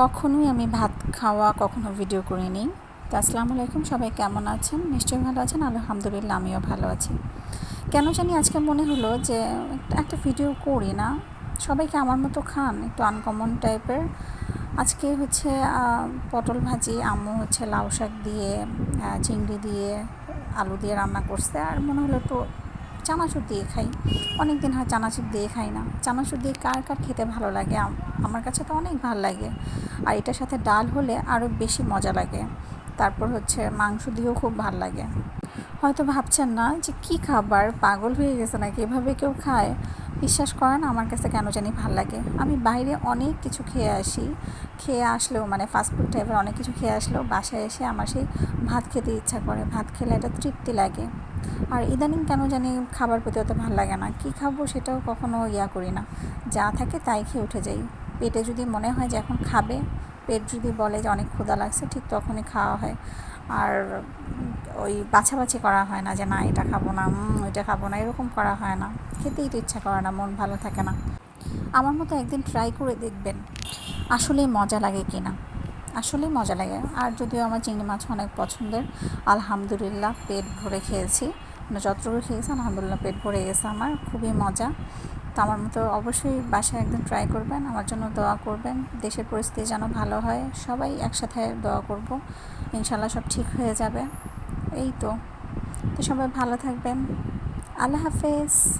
কখনোই আমি ভাত খাওয়া কখনো ভিডিও করিনি। তো আসসালামু আলাইকুম, সবাই কেমন আছেন? নিশ্চয়ই ভালো আছেন, আলহামদুলিল্লাহ আমিও ভালো আছি। কেন জানি আজকে মনে হলো যে একটা ভিডিও করি না, সবাইকে আমার মতো খান, একটু আনকমন টাইপের আজকে হচ্ছে পটল ভাজি, আম্মু হচ্ছে লাউ শাক দিয়ে চিংড়ি দিয়ে, আলু দিয়ে রান্না করছে, আর মনে হলো একটু চানাচুর দিয়ে খাই। অনেক দিন হয় চানাচুর দিয়ে খাই না। চানাচুর দিয়ে কার কার খেতে ভালো লাগে? আমার কাছে তো অনেক ভালো লাগে। আর এটার সাথে ডাল হলে আরও বেশি মজা লাগে। তারপর হচ্ছে মাংস দিয়েও খুব ভালো লাগে। হয়তো ভাবছেন না যে কি খাবার? পাগল হয়ে গেছে নাকি? এভাবে কেউ খায়? বিশ্বাস করেন আমার কাছে কেন জানি ভালো লাগে। আমি বাইরে অনেক কিছু খেয়ে আসি। খেয়ে আসলেও মানে ফাস্টফুড টাইপের অনেক কিছু খেয়ে আসলেও বাসায় এসে আমার সেই ভাত খেতে ইচ্ছা করে। ভাত খেলে একটা তৃপ্তি লাগে। আর ইদানিং কেন জানি খাবার প্রতি অত ভালো লাগে না। কী খাব সেটাও কখনো ইয়া করি না। যা থাকে তাই খেয়ে উঠে যাই। পেটে যদি মনে হয় যে এখন খাবে পেট যদি বলে যে অনেক ক্ষুধা লাগছে, ঠিক তখনই খাওয়া হয়। আর ওই বাছাবাছি করা হয় না যে, না, এটা খাব না ওইটা খাব না। এরকম করা হয় না। খেতেই তো ইচ্ছা করে না, মন ভালো থাকে না। আমার মতো একদিন ট্রাই করে দেখবেন, আসলেই মজা লাগে কি না। আসলেই মজা লাগে। আর যদিও আমার চিংড়ি মাছ অনেক পছন্দের, আলহামদুলিল্লাহ পেট ভরে খেয়েছি। মানে যতটুকু খেয়েছি, আলহামদুলিল্লাহ পেট ভরে গেছে আমার, খুবই মজা। তো আমার মতো অবশ্যই বাসায় একদম ট্রাই করবেন, আমার জন্য দোয়া করবেন। দেশের পরিস্থিতি যেন ভালো হয়, সবাই একসাথে দোয়া করব। ইনশাল্লাহ সব ঠিক হয়ে যাবে। এই তো। তো সবাই ভালো থাকবেন। আল্লাহ হাফেজ।